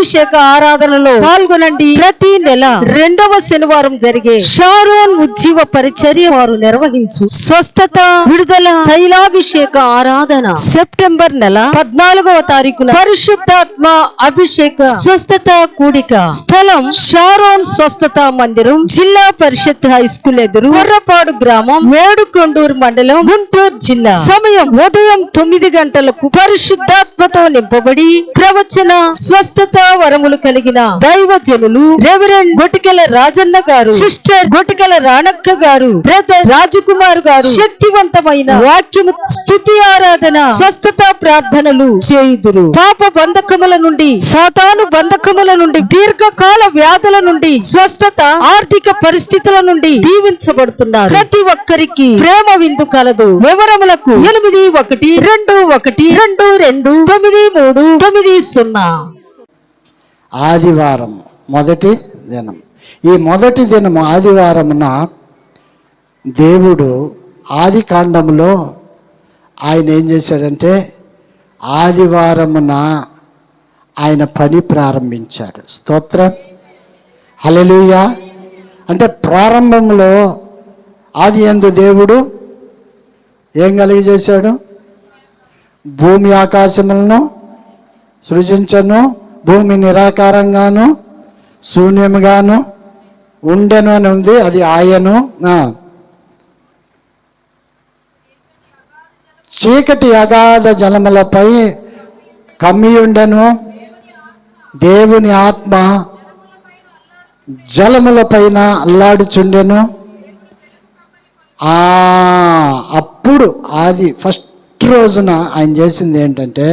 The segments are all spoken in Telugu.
తైలాభిషేక ఆరాధనలో పాల్గొనండి. ప్రతి నెల రెండవ శనివారం జరిగే షారోన్ ఉజ్జీవ పరిచర్య వారు నిర్వహించు స్వస్థత విడుదల తైలాభిషేక ఆరాధన సెప్టెంబర్ నెల పద్నాలుగవ తారీఖున పరిశుద్ధాత్మ అభిషేక స్వస్థత కూడిక స్థలం షారోన్ స్వస్థత మందిరం జిల్లా పరిషత్ హై స్కూల్ ఎదురు కొర్రపాడు గ్రామం మేడుకొండూరు మండలం గుంటూరు జిల్లా సమయం ఉదయం తొమ్మిది గంటలకు పరిశుద్ధాత్మతో నింపబడి ప్రవచన స్వస్థత వరములు కలిగిన దైవజనులు రెవరెండ్ గొటికెల రాజన్న గారు సిస్టర్ గొటికెల రాణక్క గారు బ్రదర్ రాజకుమార్ గారు శక్తివంతమైన వాక్యము స్థుతి ఆరాధన స్వస్థత ప్రార్థనలు చేయుదురు. పాప బంధకముల నుండి సాతాను బంధకముల నుండి దీర్ఘకాల వ్యాధుల నుండి స్వస్థత ఆర్థిక పరిస్థితుల నుండి దీవించబడుతున్నారు. ప్రతి ఒక్కరికి ప్రేమ విందు కలదు. వివరములకు ఎనిమిది ఒకటి రెండు ఒకటి రెండు రెండు తొమ్మిది మూడు తొమ్మిది సున్నా. ఆదివారం మొదటి దినం. ఈ మొదటి దినము ఆదివారమున దేవుడు ఆది కాండములో ఆయన ఏం చేశాడంటే ఆదివారమున ఆయన పని ప్రారంభించాడు. స్తోత్రం. హల్లెలూయా. అంటే ప్రారంభంలో ఆది ఎందు దేవుడు ఏం కలిగజేశాడు? భూమి ఆకాశములను సృజించను భూమి నిరాకారంగాను శూన్యముగాను ఉండెను అని ఉంది అది ఆయను. చీకటి అగాధ జలములపై కమ్మియుండెను. దేవుని ఆత్మ జలముల పైన అల్లాడుచుండెను అప్పుడు అది ఫస్ట్ రోజున ఆయన చేసింది ఏంటంటే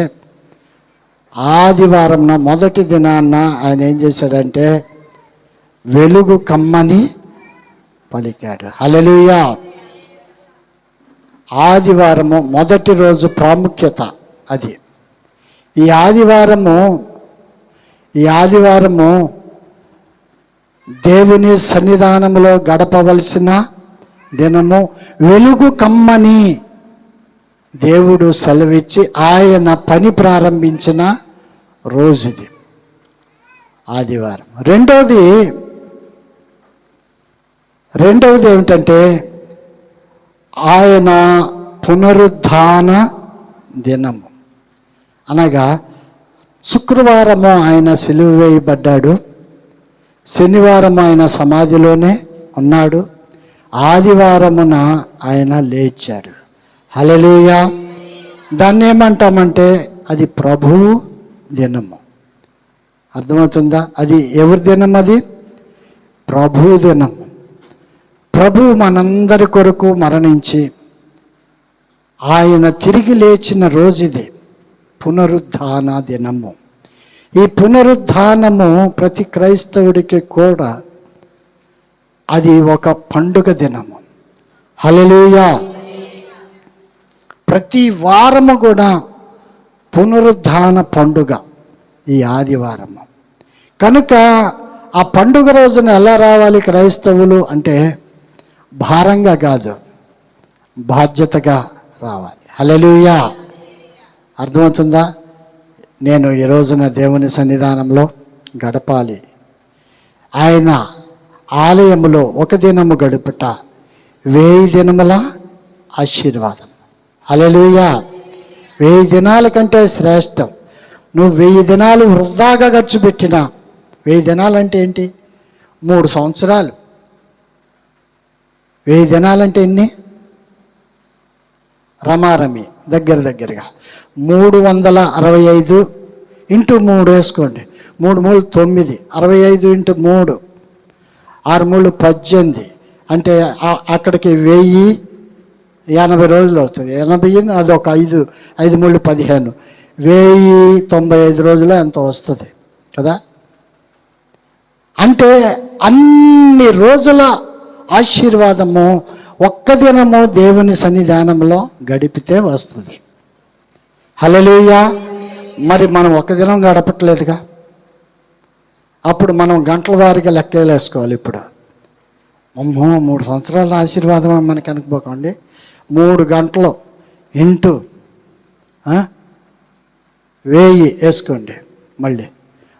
ఆదివారంన మొదటి దినాన్న ఆయన ఏం చేశాడంటే వెలుగు కమ్మని పలికాడు. హలలుయా ఆదివారము మొదటి రోజు ప్రాముఖ్యత అది. ఈ ఆదివారము ఈ ఆదివారము దేవుని సన్నిధానములో గడపవలసిన దినము వెలుగు కమ్మని దేవుడు సెలవిచ్చి ఆయన పని ప్రారంభించిన రోజుది ఆదివారం. రెండవది రెండవది ఏమిటంటే ఆయన పునరుద్ధాన దినము. అనగా శుక్రవారము ఆయన సిలువ వేయబడ్డాడు శనివారం ఆయన సమాధిలోనే ఉన్నాడు ఆదివారమున ఆయన లేచాడు. హల్లెలూయా. దాన్ని ఏమంటామంటే అది ప్రభువు దినము. అర్థమవుతుందా? అది ఎవరి దినం అది? ప్రభు దినము. ప్రభు మనందరి కొరకు మరణించి ఆయన తిరిగి లేచిన రోజు ఇది. పునరుద్ధాన దినము. ఈ పునరుద్ధానము ప్రతి క్రైస్తవుడికి కూడా అది ఒక పండుగ దినము. హలలుయా ప్రతి వారము కూడా పునరుద్ధాన పండుగ ఈ ఆదివారము కనుక ఆ పండుగ రోజున ఎలా రావాలి క్రైస్తవులు అంటే భారంగా కాదు బాధ్యతగా రావాలి. హలలుయా అర్థమవుతుందా? నేను ఈ రోజున దేవుని సన్నిధానంలో గడపాలి. ఆయన ఆలయములో ఒక దినము గడుపుట వేయి దినముల ఆశీర్వాదం. హల్లెలూయా! వెయ్యి దినాల కంటే శ్రేష్టం. నువ్వు వెయ్యి దినాలు వృధాగా ఖర్చు పెట్టినా వెయ్యి దినాలు అంటే ఏంటి? మూడు సంవత్సరాలు. వెయ్యి దినాలంటే ఎన్ని? రమారమి దగ్గర దగ్గరగా. మూడు వందల అరవై ఐదు ఇంటూ మూడు వేసుకోండి. మూడు మూడు తొమ్మిది అరవై ఐదు ఇంటూ మూడు. ఆరు మూడు పద్దెనిమిది. అంటే అక్కడికి వెయ్యి ఎనభై రోజులు అవుతుంది. ఎనభై అది ఒక ఐదు ఐదు మూడు పదిహేను. వెయ్యి తొంభై ఐదు రోజులు ఎంత వస్తుంది? కదా? అంటే అన్ని రోజుల ఆశీర్వాదము ఒక్క దినము దేవుని సన్నిధానంలో గడిపితే వస్తుంది. హల్లెలూయా. మరి మనం ఒక్క దినం గడపట్లేదుగా? అప్పుడు మనం గంటల వారిగా లెక్కలేసుకోవాలి ఇప్పుడు. అమ్మో మూడు సంవత్సరాల ఆశీర్వాదం మనకి అనుకోకండి. మూడు గంటలు ఇంటూ వెయ్యి వేసుకోండి మళ్ళీ.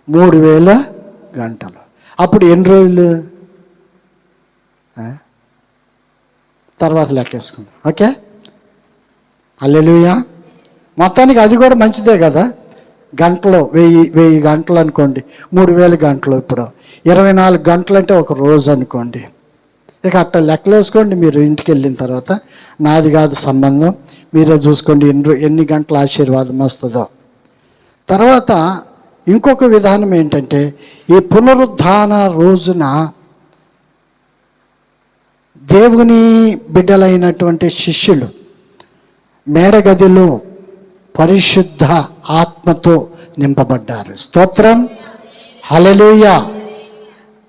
మూడు వేల గంటలు. అప్పుడు ఎన్ని రోజులు? తర్వాత లెక్కేసుకుందాం. ఓకే? అల్లెలుయా మొత్తానికి అది కూడా మంచిదే కదా. గంటలు వెయ్యి వెయ్యి గంటలు అనుకోండి. మూడు వేల గంటలు ఇప్పుడు. ఇరవై నాలుగు గంటలు అంటే ఒక రోజు అనుకోండి. ఇక అట్ట లెక్కలేసుకోండి. మీరు ఇంటికి వెళ్ళిన తర్వాత నాది కాదు సంబంధం. మీరే చూసుకోండి ఎన్ని ఎన్ని గంటల ఆశీర్వాదం వస్తుందో. తర్వాత ఇంకొక విధానం ఏంటంటే ఈ పునరుద్ధాన రోజున దేవుని బిడ్డలైనటువంటి శిష్యులు మేడగదిలో పరిశుద్ధ ఆత్మతో నింపబడ్డారు. స్తోత్రం. హలలుయ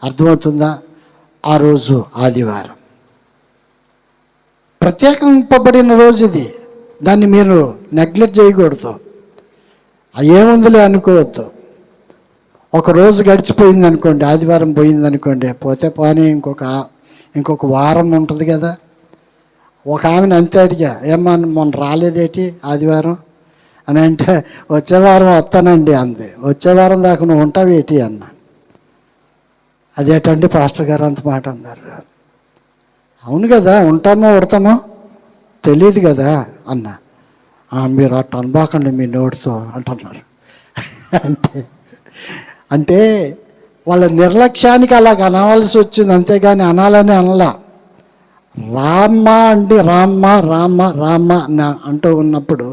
అర్థమవుతుందా? ఆ రోజు ఆదివారం. ప్రత్యేకింపబడిన రోజు ఇది. దాన్ని మీరు నెగ్లెక్ట్ చేయకూడదు. ఏముందిలే అనుకోవద్దు. ఒక రోజు గడిచిపోయింది అనుకోండి ఆదివారం పోయింది అనుకోండి పోతే పోనీ ఇంకొక ఇంకొక వారం ఉంటుంది కదా. ఒక ఆమెను అంతే అడిగా ఏమ్మా మొన్న రాలేదేటి ఆదివారం? అని అంటే వచ్చే వారం వస్తానండి అంది. వచ్చే వారం దాకా నువ్వు ఉంటావేటి? అన్నా అదేటండి పాస్టర్ గారు అంత మాట అన్నారు. అవును కదా ఉంటామో ఉడతామో తెలియదు కదా అన్న. మీరు అట్ట అనబాకండి మీ నోటితో అంటున్నారు. అంటే అంటే వాళ్ళ నిర్లక్ష్యానికి అలాగ అనవలసి వచ్చింది అంతేగాని అనాలని అనలా. రామ్మ అంటే రామ్మ రామ్మ రామ్మ అని అంటూ ఉన్నప్పుడు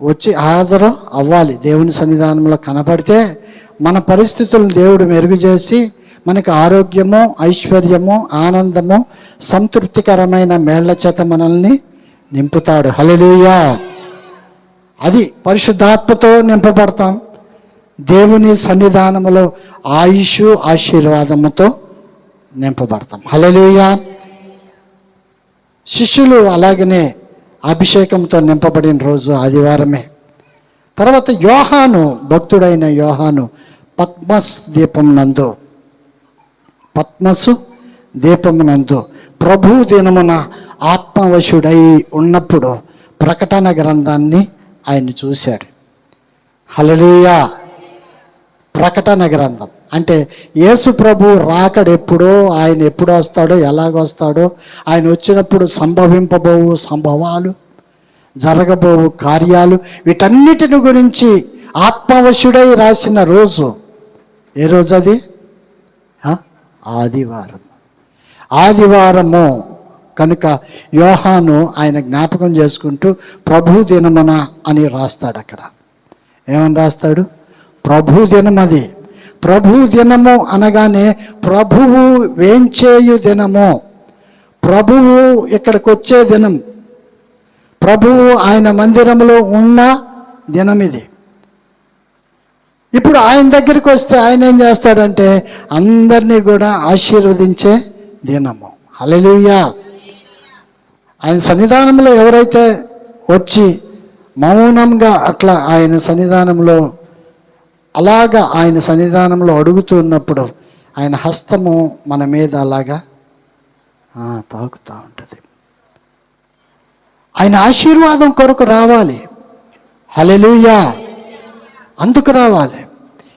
వచ్చి హాజరు అవ్వాలి. దేవుని సన్నిధానంలో కనపడితే మన పరిస్థితులను దేవుడు మెరుగు చేసి మనకి ఆరోగ్యము ఐశ్వర్యము ఆనందము సంతృప్తికరమైన మేళ్ళ చేత మనల్ని నింపుతాడు. హలలుయా అది పరిశుద్ధాత్మతో నింపబడతాం. దేవుని సన్నిధానములో ఆయుష్ ఆశీర్వాదముతో నింపబడతాం. హలలుయా శిష్యులు అలాగనే అభిషేకంతో నింపబడిన రోజు ఆదివారమే. తర్వాత యోహాను భక్తుడైన యోహాను పద్మస్ దీపం నందు పద్మసు దీపమునందు. ప్రభు దినమున ఆత్మవశుడై ఉన్నప్పుడు ప్రకటన గ్రంథాన్ని ఆయన చూశాడు. హలలీయా ప్రకటన గ్రంథం. అంటే యేసు ప్రభు రాకడెప్పుడో ఆయన ఎప్పుడు వస్తాడో ఎలాగొస్తాడో ఆయన వచ్చినప్పుడు సంభవింపబోవు సంభవాలు జరగబోవు కార్యాలు వీటన్నిటిని గురించి ఆత్మవశుడై రాసిన రోజు. ఏ రోజు అది? ఆదివారం. ఆదివారము కనుక యోహాను ఆయన జ్ఞాపకం చేసుకుంటూ ప్రభు దినమున అని రాస్తాడు అక్కడ. ఏమని రాస్తాడు? ప్రభు దినం అది. ప్రభు దినము అనగానే ప్రభువు వేంచేయు దినము. ప్రభువు ఇక్కడికి వచ్చే దినం. ప్రభువు ఆయన మందిరంలో ఉన్న దినం ఇది. ఇప్పుడు ఆయన దగ్గరికి వస్తే ఆయన ఏం చేస్తాడంటే అందరినీ కూడా ఆశీర్వదించే దినము. హల్లెలూయా. ఆయన సన్నిధానంలో ఎవరైతే వచ్చి మౌనంగా అట్లా ఆయన సన్నిధానంలో అలాగా ఆయన సన్నిధానంలో అడుగుతున్నప్పుడు ఆయన హస్తము మన మీద అలాగా తాకుతూ ఉంటుంది ఆయన ఆశీర్వాదం కొరకు రావాలి. హలెలుయా అందుకు రావాలి.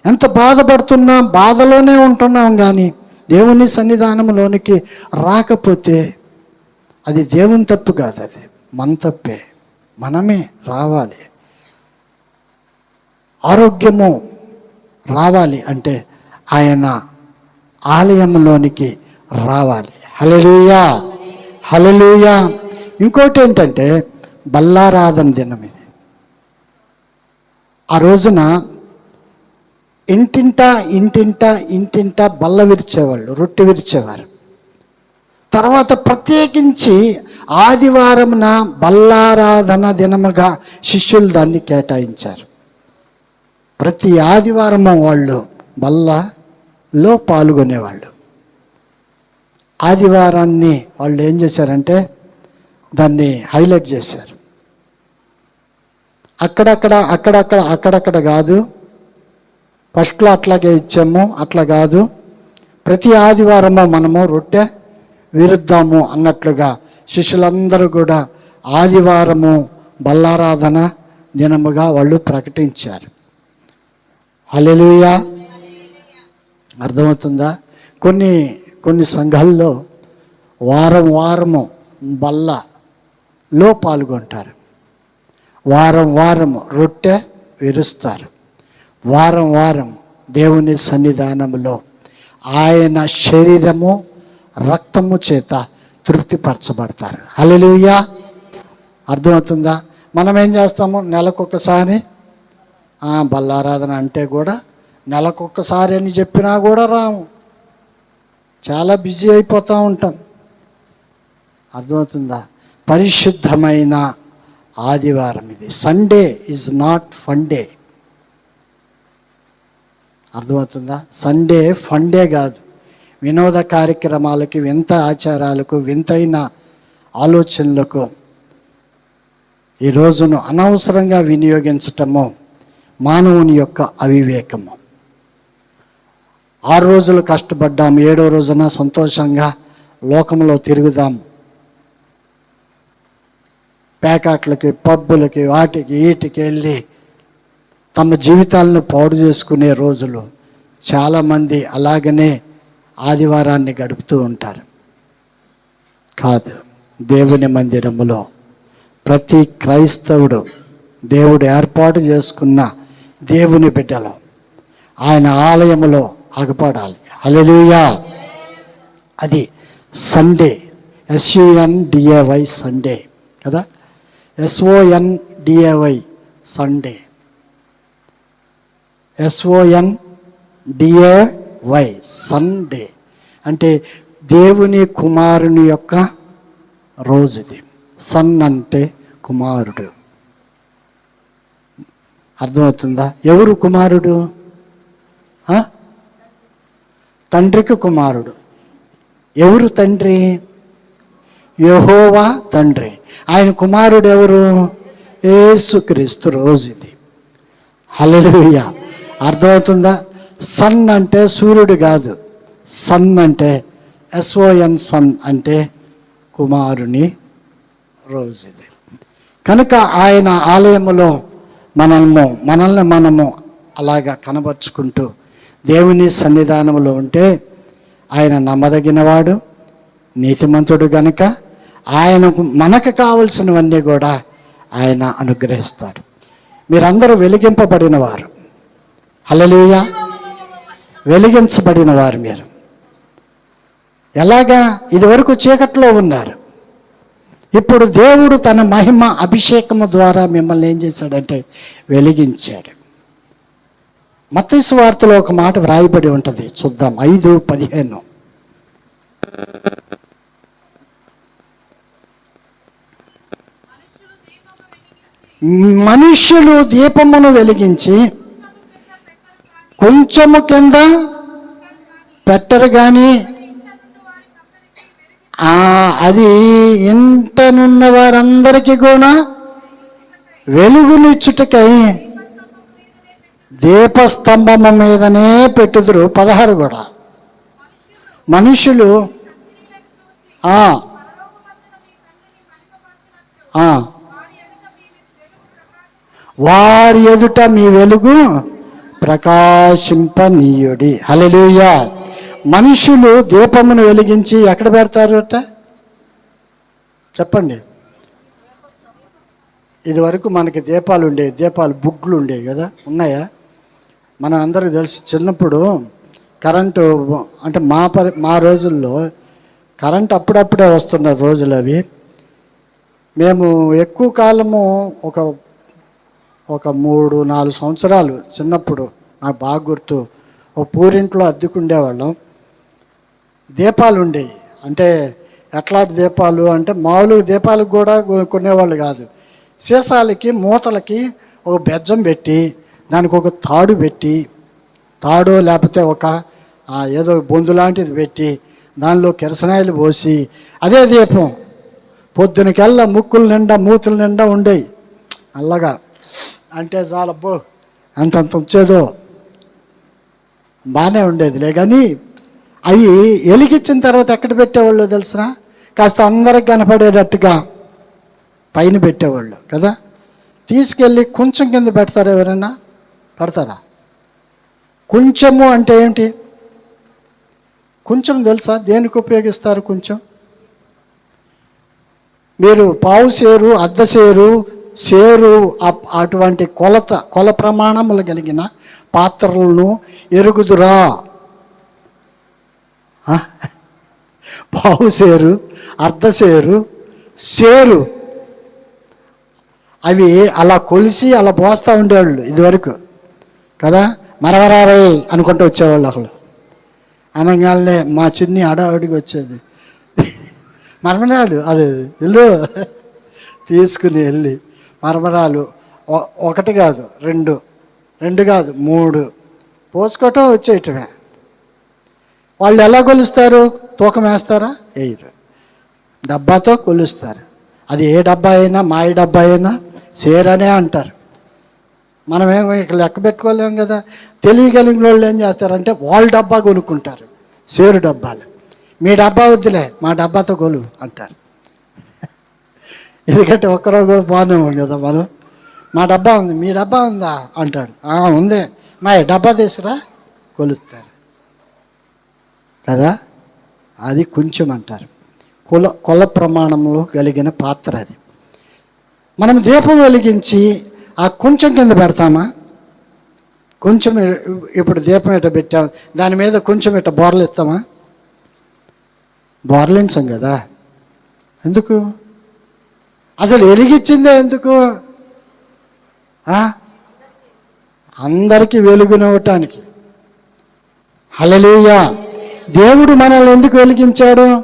ఎంత బాధపడుతున్నాం బాధలోనే ఉంటున్నాం కానీ దేవుని సన్నిధానంలోనికి రాకపోతే అది దేవుని తప్పు కాదు అది. మన తప్పే. మనమే రావాలి. ఆరోగ్యము రావాలి అంటే ఆయన ఆలయంలోనికి రావాలి. హలలుయా హలలుయా ఇంకోటి ఏంటంటే బల్లారాధన దినం ఇది. ఆ రోజున ఇంటింట ఇంటింట ఇంటింట బల్ల విరిచేవాళ్ళు రొట్టె విరిచేవారు. తర్వాత ప్రత్యేకించి ఆదివారమున బల్లారాధన దినముగా శిష్యులు దాన్ని కేటాయించారు. ప్రతి ఆదివారము వాళ్ళు బల్లలో పాల్గొనేవాళ్ళు. ఆదివారాన్ని వాళ్ళు ఏం చేశారంటే దాన్ని హైలైట్ చేశారు. అక్కడక్కడ అక్కడక్కడ అక్కడక్కడ కాదు. ఫస్ట్లో అట్లాగే ఇచ్చాము అట్లా కాదు. ప్రతి ఆదివారము మనము రొట్టె విరుద్దాము అన్నట్లుగా శిష్యులందరూ కూడా ఆదివారము బల్లారాధన దినముగా వాళ్ళు ప్రకటించారు. హల్లెలూయా. అర్థమవుతుందా? కొన్ని కొన్ని సంఘాల్లో వారం వారము బల్ల లో పాల్గొంటారు. వారం వారం రొట్టె విరుస్తారు. వారం వారం దేవుని సన్నిధానములో ఆయన శరీరము రక్తము చేత తృప్తిపరచబడతారు. హల్లెలూయా! అర్థమవుతుందా? మనం ఏం చేస్తాము? నెలకొకసారి బల్లారాధన అంటే కూడా నెలకొకసారి అని చెప్పినా కూడా రాము. చాలా బిజీ అయిపోతూ ఉంటాం. అర్థమవుతుందా? పరిశుద్ధమైన ఆదివారం ఇది. సండే ఈజ్ నాట్ ఫండే అర్థమవుతుందా? సండే ఫండే కాదు. వినోద కార్యక్రమాలకి వింత ఆచారాలకు వింతైన ఆలోచనలకు ఈ రోజును అనవసరంగా వినియోగించటము మానవుని యొక్క అవివేకము. ఆరు రోజులు కష్టపడ్డాం ఏడో రోజున సంతోషంగా లోకంలో తిరుగుదాం ప్యాకాట్లకి పబ్బులకి వాటికి వీటికి వెళ్ళి తమ జీవితాలను పాడు చేసుకునే రోజులు చాలామంది అలాగనే ఆదివారాన్ని గడుపుతూ ఉంటారు. కాదు దేవుని మందిరములో ప్రతి క్రైస్తవుడు దేవుడు ఏర్పాటు చేసుకున్న దేవుని బిడ్డలో. ఆయన ఆలయములో అగపడాలి. అలెలుయా అది Sunday S U N D A Y Sunday కదా? S O N D A Y Sunday S O N D A Y Sunday అంటే దేవుని కుమారుని యొక్క రోజుది. సన్ అంటే కుమారుడు. అర్థమవుతుందా? ఎవరు కుమారుడు? తండ్రికి కుమారుడు. ఎవరు తండ్రి? యహోవా తండ్రి. ఆయన కుమారుడు ఎవరు? ఏసుక్రీస్తు రోజు ఇది హల్లెలూయా. అర్థమవుతుందా? సన్ అంటే సూర్యుడు కాదు. సన్ అంటే ఎస్ఓఎన్ సన్ అంటే కుమారుని రోజు ఇది కనుక ఆయన ఆలయములో మనము మనల్ని మనము అలాగా కనబరుచుకుంటూ దేవుని సన్నిధానములో ఉంటే ఆయన నమ్మదగినవాడు నీతిమంతుడు గనుక ఆయనకు మనకు కావలసినవన్నీ కూడా ఆయన అనుగ్రహిస్తాడు. మీరందరూ వెలిగింపబడిన వారు. హల్లెలూయ. వెలిగించబడిన వారు మీరు. ఎలాగా? ఇదివరకు చీకట్లో ఉన్నారు. ఇప్పుడు దేవుడు తన మహిమ అభిషేకము ద్వారా మిమ్మల్ని ఏం చేశాడంటే వెలిగించాడు. మత్స్య వార్తలో ఒక మాట వ్రాయబడి ఉంటుంది. చూద్దాం. ఐదు పదిహేను. మనుష్యులు దీపమును వెలిగించి కొంచెము కింద పెట్టరు కానీ అది ఇంటనున్న వారందరికీ కూడా వెలుగునిచ్చుటకై దీపస్తంభము మీదనే పెట్టుదురు పదహారు కూడా. మనుషులు ఆ, వారి ఎదుట మీ వెలుగు ప్రకాశింపనీయుడి. హల్లెలూయా. మనుషులు దీపమును వెలిగించి ఎక్కడ పెడతారట? చెప్పండి. ఇది వరకు మనకి దీపాలు ఉండేవి దీపాలు బుగ్లు ఉండేవి కదా? ఉన్నాయా? మనం అందరికీ తెలుసు చిన్నప్పుడు కరెంటు అంటే మా పరి మా రోజుల్లో కరెంట్ అప్పుడప్పుడే వస్తున్న రోజులు అవి. మేము ఎక్కువ కాలము ఒక ఒక మూడు నాలుగు సంవత్సరాలు చిన్నప్పుడు నాకు బాగా గుర్తు. ఒక పూరింట్లో అద్దెకుండేవాళ్ళం. దీపాలు ఉండేవి అంటే ఎట్లాంటి దీపాలు అంటే మామూలు దీపాలకు కూడా కొనేవాళ్ళు కాదు. సీసాలకి మూతలకి ఒక బెజ్జం పెట్టి దానికి ఒక తాడు పెట్టి తాడు లేకపోతే ఒక ఏదో బొందు లాంటిది పెట్టి దానిలో కిరసనాయిలు పోసి అదే దీపం. పొద్దునకెల్లా ముక్కుల నిండా మూతుల నిండా ఉండేవి అల్లగా. అంటే చాలబ్బో అంతంత వచ్చేదో. బాగానే ఉండేదిలే కానీ అవి ఎలిగించిన తర్వాత ఎక్కడ పెట్టేవాళ్ళు తెలిసిన? కాస్త అందరికి కనపడేటట్టుగా పైన పెట్టేవాళ్ళు కదా? తీసుకెళ్ళి కొంచెం కింద పెడతారా ఎవరైనా పెడతారా? కొంచెము అంటే ఏంటి? కొంచెం తెలుసా? దేనికి ఉపయోగిస్తారు కొంచెం? మీరు పావు సేరు అద్దసేరు సేరు అప్- అటువంటి కొలత కొల ప్రమాణములు కలిగిన పాత్రలను ఎరుగుదురా. పావుసేరు పావు సేరు సేరు సేరు అవి అలా కొలిసి అలా పోస్తూ ఉండేవాళ్ళు ఇదివరకు. కదా? మరవరారై అనుకుంటూ వచ్చేవాళ్ళు అసలు. అనగానే మా చిన్ని అడావిడికి వచ్చేది. మరమరాలు అది ఇల్లు. తీసుకుని వెళ్ళి మరమరాలు. ఒకటి కాదు రెండు. రెండు కాదు మూడు. పోసుకోవటం వచ్చేయటమే. వాళ్ళు ఎలా కొలుస్తారు? తూకం వేస్తారా? వేయరు. డబ్బాతో కొలుస్తారు. అది ఏ డబ్బా అయినా మాయ డబ్బా అయినా సేరనే అంటారు. మనమేమో ఇక లెక్క పెట్టుకోలేము కదా? తెలియగలిగిన వాళ్ళు ఏం చేస్తారంటే వాళ్ళ డబ్బా కొనుక్కుంటారు. సేరు డబ్బాలు. మీ డబ్బా వద్దులే మా డబ్బాతో కొలువు అంటారు. ఎందుకంటే ఒక్కరో కూడా బాగానే ఉంది కదా మనం. మా డబ్బా ఉంది మీ డబ్బా ఉందా? అంటాడు. ఉందే ఉంది. మా డబ్బా తీసురా కొలుస్తారు. కదా? అది కొంచెం అంటారు. కుల కుల ప్రమాణంలో కలిగిన పాత్ర అది. మనం దీపం వెలిగించి ఆ కొంచెం కింద పెడతామా? కొంచెం ఇప్పుడు దీపం ఇట్ట పెట్టాం దాని మీద కొంచెం ఇట్ట బోర్లు ఇస్తామా బోర్లించం కదా. ఎందుకు? అసలు వెలిగించిందే ఎందుకు? అందరికీ వెలుగునివ్వటానికి హల్లెలూయా. దేవుడు మనల్ని ఎందుకు వెలిగించాడు?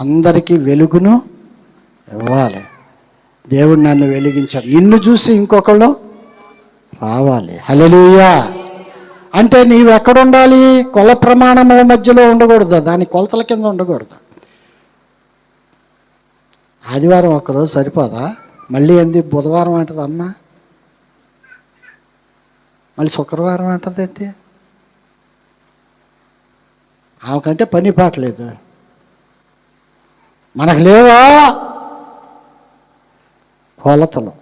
అందరికీ వెలుగును ఇవ్వాలి. దేవుడు నన్ను వెలిగించాడు. నిన్ను చూసి ఇంకొకళ్ళు రావాలి. హలలీయా అంటే నీవు ఎక్కడుండాలి ఉండాలి? కొల ప్రమాణముల మధ్యలో ఉండకూడదు. దాని కొలతల కింద ఉండకూడదు. ఆదివారం ఒక్కరోజు సరిపోదా? మళ్ళీ ఏంది బుధవారం అంటది అమ్మ? మళ్ళీ శుక్రవారం అంటది ఏంటి? ఆమెకంటే పని పాటలేదు మనకు లేవా? కొలతలు.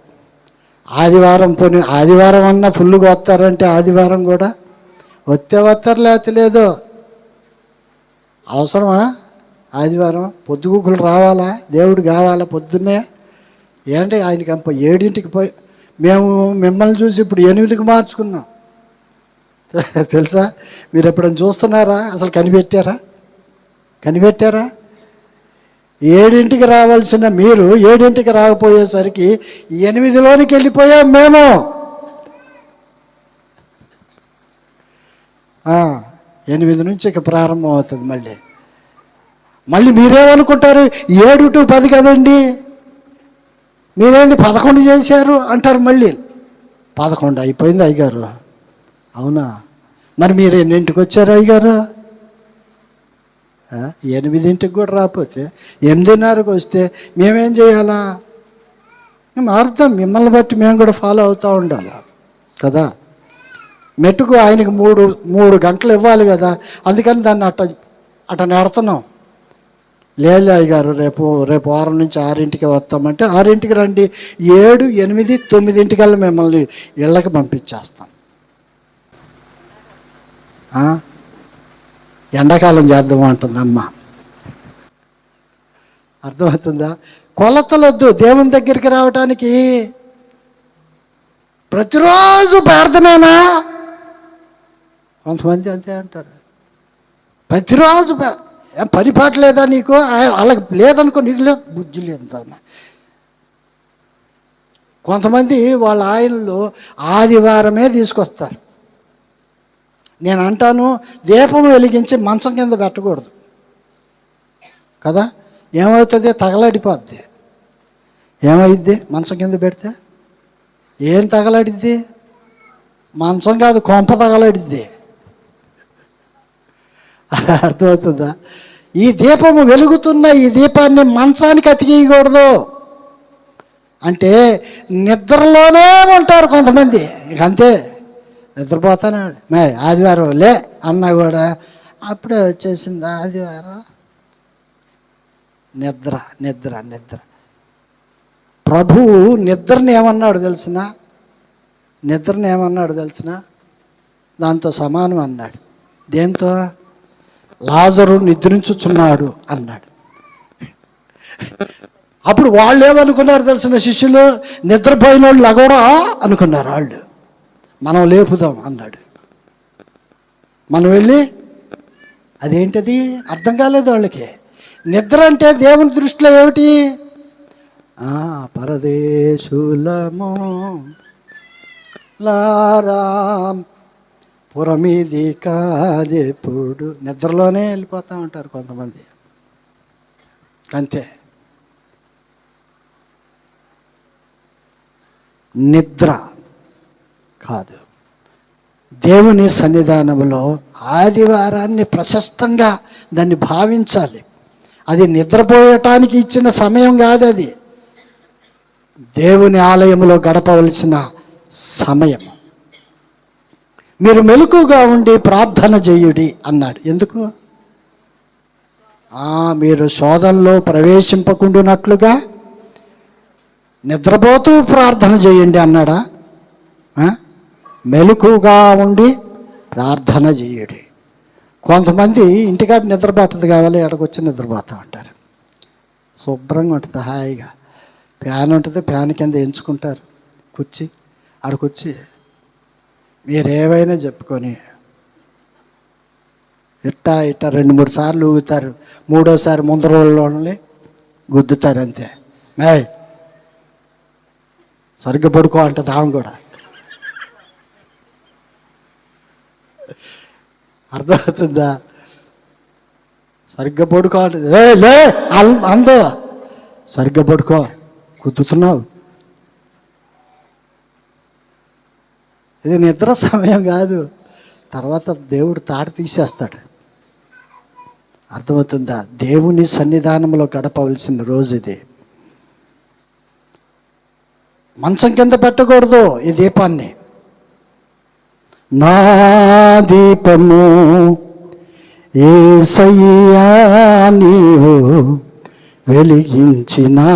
ఆదివారం పని ఆదివారం అన్నా ఫుల్గా వస్తారంటే ఆదివారం కూడా. వస్తే వస్తారు లేకపోతే లేదు. అవసరమా? ఆదివారం పొద్దుగుకులు రావాలా? దేవుడు కావాలా పొద్దున్నే? ఏంటి ఆయనకి అంప ఏడింటికి పోయి మేము మిమ్మల్ని చూసి ఇప్పుడు ఎనిమిదికి మార్చుకున్నాం. తెలుసా? మీరు ఎప్పుడైనా చూస్తున్నారా? అసలు కనిపెట్టారా? కనిపెట్టారా? ఏడింటికి రావాల్సిన మీరు ఏడింటికి రాకపోయేసరికి ఎనిమిదిలోనికి వెళ్ళిపోయాం మేము. ఎనిమిది నుంచి ఇక ప్రారంభం అవుతుంది మళ్ళీ. మళ్ళీ మీరేమనుకుంటారు? ఏడు టు పది కదండి. మీరేంది పదకొండు చేశారు? అంటారు మళ్ళీ. పదకొండు అయిపోయింది అయ్యగారు. అవునా? మరి మీరు ఎన్నింటికి వచ్చారు అయ్యగారు? ఎనిమిదింటికి కూడా రాకపోతే ఎనిమిదిన్నరకు వస్తే మేమేం చేయాలా? మేము అర్థం మిమ్మల్ని బట్టి మేము కూడా ఫాలో అవుతూ ఉండాలి? కదా? మెట్టుకు ఆయనకు మూడు మూడు గంటలు ఇవ్వాలి కదా? అందుకని దాన్ని అట్ట అట్ట నెడుతున్నాం. లేదు అయ్య గారు రేపు రేపు వారం నుంచి ఆరింటికి వస్తామంటే ఆరింటికి రండి. ఏడు ఎనిమిది తొమ్మిదింటికల్లా మిమ్మల్ని ఇళ్ళకి పంపించేస్తాం. ఎండాకాలం చేద్దాం అంటుంది అమ్మ. అర్థమవుతుందా? కొలతలొద్దు. దేవుని దగ్గరికి రావటానికి ప్రతిరోజు ప్రార్థనేనా? కొంతమంది అంతే అంటారు. ప్రతిరోజు ప్రా- ఏం పని లేదా నీకు? అలా వాళ్ళకి లేదనుకో నీకు లేదు బుద్ధి లేదు అన్న కొంతమంది వాళ్ళ ఆయనలో ఆదివారమే తీసుకొస్తారు. నేను అంటాను దీపం వెలిగించి మంచం కింద పెట్టకూడదు. కదా? ఏమవుతుంది? తగలడిపోద్ది. ఏమైద్ది? మంచం కింద పెడితే? ఏం తగలడిద్ది? మంచం కాదు కొంప తగలడిద్ది. అర్థమవుతుందా? ఈ దీపము వెలుగుతున్న ఈ దీపాన్ని మంచానికి అతికియకూడదు. అంటే నిద్రలోనే ఉంటారు కొంతమంది. అంతే. నిద్రపోతానాడు మే ఆదివారం లే అన్నా కూడా అప్పుడే వచ్చేసింది ఆదివారం? నిద్ర నిద్ర నిద్ర. ప్రభువు నిద్రని ఏమన్నాడు తెలిసిన? నిద్రని ఏమన్నాడు తెలిసిన? దాంతో సమానం అన్నాడు. దేంతో? లాజరు నిద్రించుచున్నాడు అన్నాడు. అప్పుడు వాళ్ళు ఏమనుకున్నారు తెలిసిన శిష్యులు? నిద్రపోయిన వాళ్ళు లగోడా అనుకున్నారు వాళ్ళు. మనం లేపుదాం అన్నాడు. మనం వెళ్ళి అదేంటది? అర్థం కాలేదు వాళ్ళకి. నిద్ర అంటే దేవుని దృష్టిలో ఏమిటి? ఆ, పరదేశులము లారాం పురమిది కాదెప్పుడు నిద్రలోనే వెళ్ళిపోతూ ఉంటారు కొంతమంది. అంతే. నిద్ర కాదు. దేవుని సన్నిధానంలో ఆదివారాన్ని ప్రశస్తంగా దాన్ని భావించాలి. అది నిద్రపోయటానికి ఇచ్చిన సమయం కాదు అది. దేవుని ఆలయంలో గడపవలసిన సమయం. మీరు మెలకుగా ఉండి ప్రార్థన చేయుడి అన్నాడు. ఎందుకు? మీరు శోధనలో ప్రవేశింపకుండానట్లుగా నిద్రపోతూ ప్రార్థన చేయండి అన్నాడా? మెలకుగా ఉండి ప్రార్థన చేయుడి. కొంతమంది ఇంటికాడ నిద్రపట్టదు కావాలి ఎక్కడికొచ్చి నిద్రపోతూ ఉంటారు. శుభ్రంగా ఉంటుంది హాయిగా. ఫ్యాన్ ఉంటుంది ఫ్యాన్ కింద ఎంచుకుంటారు. కుర్చీ ఆడకొచ్చి మీరు ఏవైనా చెప్పుకొని ఇట్టా ఇట్టా రెండు మూడు సార్లు ఊగుతారు. మూడోసారి ముందర వాళ్ళని గుద్దుతారు అంతే. మే సరిగ్గా పడుకో అంటది ఆమె కూడా. అర్థమవుతుందా? సరిగ్గా పడుకో అంటది లే అందో. సరిగ్గా పడుకో. గుద్దుతున్నావు. ఇది నిద్ర సమయం కాదు. తర్వాత దేవుడు తాడు తీసేస్తాడు. అర్థమవుతుందా? దేవుని సన్నిధానంలో గడపవలసిన రోజు ఇది. మంచం కింద పెట్టకూడదు ఈ దీపాన్ని. నా దీపము ఏసయ్యా నీవు వెలిగించినావు.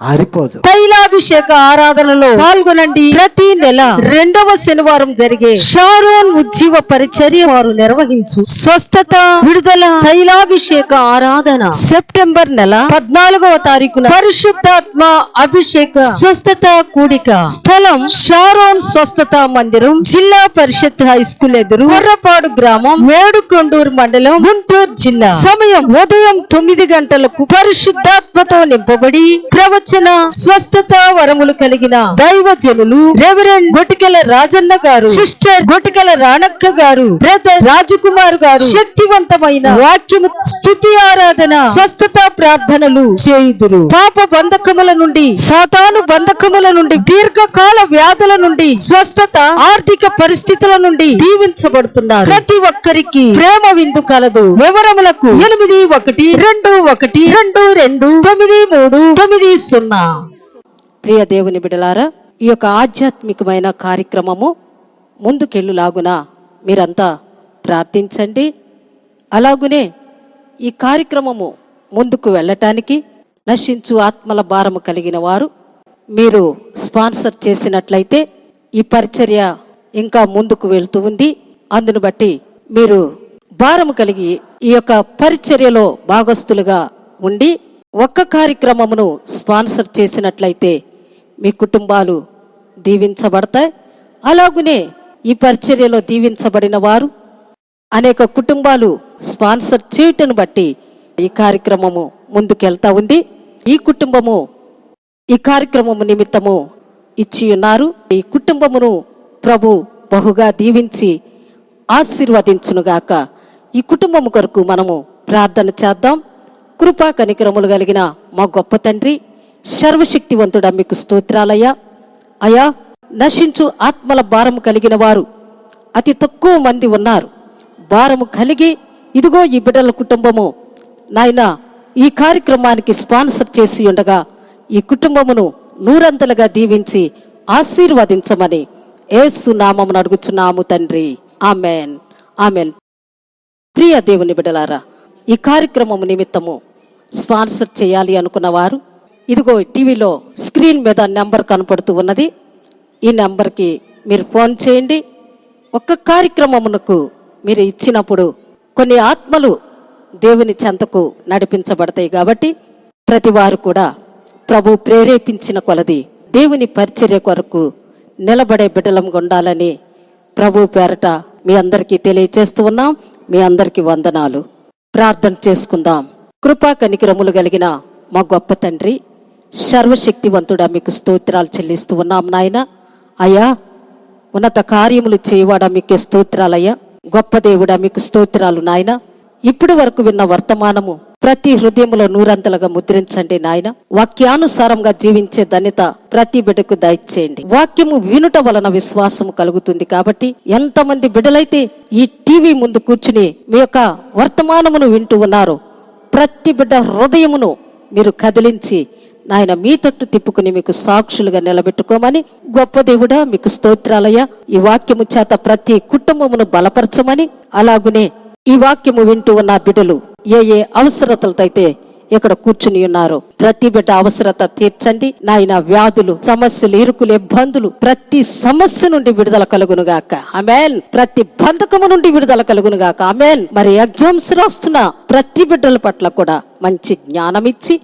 ఆరిపోదు. తైలాభిషేక ఆరాధనలో పాల్గొనండి. ప్రతి నెల రెండవ శనివారం జరిగే షారోన్ ఉజ్జీవ పరిచర్య వారు నిర్వహించు స్వస్థత విడుదల తైలాభిషేక ఆరాధన సెప్టెంబర్ నెల పద్నాలుగవ తారీఖున పరిశుద్ధాత్మ అభిషేక స్వస్థత కూడిక స్థలం షారోన్ స్వస్థత మందిరం జిల్లా పరిషత్ హై స్కూల్ ఎదురు కొర్రపాడు గ్రామం మేడుకొండూరు మండలం గుంటూరు జిల్లా సమయం ఉదయం తొమ్మిది గంటలకు పరిశుద్ధాత్మతో నింపబడి ప్రవచన స్వస్థత వరములు కలిగిన దైవజనులు రెవరెండ్ గొటికెల రాజన్న గారు సిస్టర్ గొటికెల రాణక్క గారు బ్రదర్ రాజకుమార్ గారు శక్తివంతమైన వాక్యము స్థుతి ఆరాధన స్వస్థత ప్రార్థనలు చేయుదురు. పాప బంధకముల నుండి సాతాను బంధకముల నుండి దీర్ఘకాల వ్యాధుల నుండి స్వస్థత ఆర్థిక పరిస్థితుల నుండి దీవించబడుతున్నారు. ప్రతి ఒక్కరికి ప్రేమ విందు కలదు. వివరములకు ఎనిమిది ఒకటి రెండు ఒకటి రెండు రెండు తొమ్మిది మూడు తొమ్మిది సున్నా ప్రియ దేవుని బిడలారా ఈ యొక్క ఆధ్యాత్మికమైన కార్యక్రమము ముందుకెళ్ళులాగున మీరంతా ప్రార్థించండి. అలాగునే ఈ కార్యక్రమము ముందుకు వెళ్ళటానికి నశించు ఆత్మల భారము కలిగిన వారు మీరు స్పాన్సర్ చేసినట్లయితే ఈ పరిచర్య ఇంకా ముందుకు వెళ్తూ ఉంది. అందును బట్టి మీరు భారము కలిగి ఈ యొక్క పరిచర్యలో భాగస్థులుగా ఉండి ఒక్క కార్యక్రమమును స్పాన్సర్ చేసినట్లయితే మీ కుటుంబాలు దీవించబడతాయి. అలాగునే ఈ పరిచర్యలో దీవించబడిన వారు అనేక కుటుంబాలు స్పాన్సర్ చేయటను బట్టి ఈ కార్యక్రమము ముందుకెళ్తా ఉంది. ఈ కుటుంబము ఈ కార్యక్రమము నిమిత్తము ఇచ్చి ఉన్నారు. ఈ కుటుంబమును ప్రభు బహుగా దీవించి ఆశీర్వదించునుగాక. ఈ కుటుంబము కొరకు మనము ప్రార్థన చేద్దాం. కృపా కనికరములు కలిగిన మా గొప్ప తండ్రి సర్వశక్తివంతుడా మీకు స్తోత్రాలయ్యా. అయా నశించు ఆత్మల భారము కలిగిన వారు అతి తక్కువ మంది ఉన్నారు. భారము కలిగి ఇదిగో ఈ బిడ్డల కుటుంబము నాయన ఈ కార్యక్రమానికి స్పాన్సర్ చేసి ఉండగా ఈ కుటుంబమును నూరంతలుగా దీవించి ఆశీర్వదించమని ఏసు నామమును అడుగుచున్నాము తండ్రి. ఆమెన్. ఆమెన్. ప్రియ దేవుని బిడలారా ఈ కార్యక్రమము నిమిత్తము స్పాన్సర్ చేయాలి అనుకున్న వారు ఇదిగో టీవీలో స్క్రీన్ మీద నెంబర్ కనపడుతూ ఉన్నది. ఈ నెంబర్కి మీరు ఫోన్ చేయండి. ఒక్క కార్యక్రమమునకు మీరు ఇచ్చినప్పుడు కొన్ని ఆత్మలు దేవుని చెంతకు నడిపించబడతాయి కాబట్టి ప్రతి వారు కూడా ప్రభు ప్రేరేపించిన కొలది దేవుని పరిచర్య కొరకు నిలబడే బిడ్డలంగా ఉండాలని ప్రభు పేరట మీ అందరికీ తెలియచేస్తూ ఉన్నాం. మీ అందరికీ వందనాలు. ప్రార్థన చేసుకుందాం. కృపా కనికరములు కలిగిన మా గొప్ప తండ్రి సర్వశక్తివంతుడా మీకు స్తోత్రాలు చెల్లిస్తూ ఉన్నాం నాయన. అయ్యా ఉన్నత కార్యములు చేయవాడా మీకు స్తోత్రాలయ్యా. గొప్ప దేవుడా మీకు స్తోత్రాలు నాయన. ఇప్పుడు వరకు విన్న వర్తమానము ప్రతి హృదయములో నూరంతలుగా ముద్రించండి నాయన. వాక్యానుసారంగా జీవించే ధన్యత ప్రతి బిడ్డకు దయచేయండి. వాక్యము వినుట వలన విశ్వాసము కలుగుతుంది కాబట్టి ఎంతమంది బిడ్డలైతే ఈ టీవీ ముందు కూర్చుని మీ యొక్క వర్తమానమును వింటూ ఉన్నారో ప్రతి బిడ్డ హృదయమును మీరు కదిలించి నాయన మీ తట్టు తిప్పుకుని మీకు సాక్షులుగా నిలబెట్టుకోమని గొప్ప దేవుడా మీకు స్తోత్రాలయ ఈ వాక్యము చేత ప్రతి కుటుంబమును బలపరచమని అలాగునే ఈ వాక్యము వింటూ ఉన్న బిడ్డలు ఏ ఏ అవసరతలతో అయితే ఇక్కడ కూర్చుని ఉన్నారు. ప్రతి బిడ్డ అవసరత తీర్చండి. నాయన వ్యాధులు సమస్యలు ఇరుకులు ఇబ్బందులు ప్రతి సమస్య నుండి విడుదల కలుగును గాక అమెన్ ప్రతి బంధకము నుండి విడుదల కలుగును గాక అమెన్ మరి ఎగ్జామ్స్ రాస్తున్న ప్రతి బిడ్డల పట్ల కూడా మంచి జ్ఞానం ఇచ్చి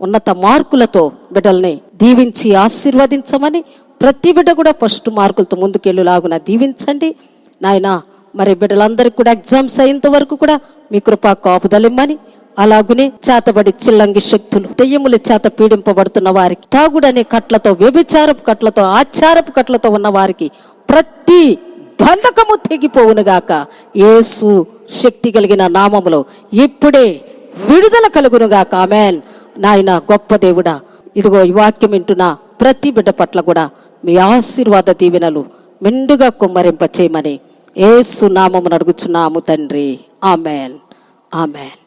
ఉన్నత మార్కులతో బిడ్డల్ని దీవించి ఆశీర్వదించమని ప్రతి బిడ్డ కూడా ఫస్ట్ మార్కులతో ముందుకెళ్ళులాగున దీవించండి. నాయన మరి బిడ్డలందరికీ కూడా ఎగ్జామ్స్ అయ్యేంత వరకు కూడా మీ కృపా కాపుదలిమ్మని అలాగునే చేతబడి చిల్లంగి శక్తులు దెయ్యముల చేత పీడింపబడుతున్న వారికి తాగుడనే కట్లతో వ్యభిచారపు కట్లతో ఆచారపు కట్లతో ఉన్న వారికి ప్రతి బంధకము తెగిపోవునుగాక. యేసు శక్తి కలిగిన నామములో ఇప్పుడే విడుదల కలుగునుగాక. ఆమెన్. నాయన గొప్ప దేవుడా ఇదిగో ఈ వాక్యం వింటున్న ప్రతి బిడ్డ పట్ల కూడా మీ ఆశీర్వాద దీవెనలు మెండుగా కుమ్మరింప చేయమని ఏసు నామమును అడుగుచున్నాము తండ్రి. ఆమెన్. ఆమెన్.